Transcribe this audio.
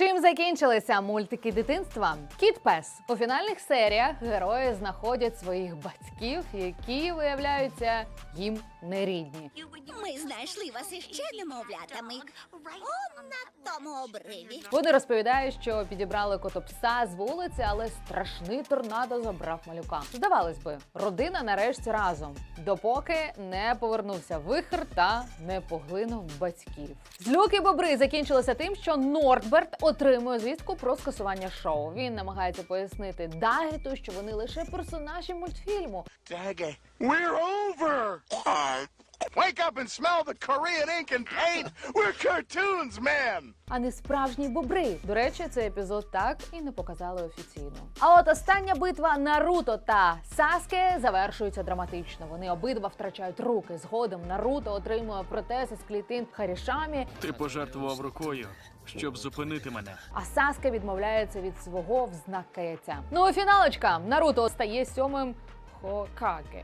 Чим закінчилися мультики дитинства? Кіт Пес у фінальних серіях герої знаходять своїх батьків, які виявляються їм нерідні. Ми знайшли вас іще немовлятами. Он на тому обриві. Вони розповідають, що підібрали котопса з вулиці, але страшний торнадо забрав малюка. Здавалось би, родина нарешті разом, допоки не повернувся вихр та не поглинув батьків. Злюки бобри закінчилися тим, що Нордберт отримує звістку про скасування шоу. Він намагається пояснити Дагету, що вони лише персонажі мультфільму. Даге We're over! Wake up and smell the Korean ink and paint! We're cartoons, man! а не справжні бобри. До речі, цей епізод так і не показали офіційно. А от остання битва Наруто та Саске завершується драматично. Вони обидва втрачають руки. Згодом Наруто отримує протези з клітин Харішамі, Ти пожертвував рукою, щоб зупинити мене. а Саске відмовляється від свого в знак каяття. Ну і фіналочка. Наруто стає сьомим Хокаге.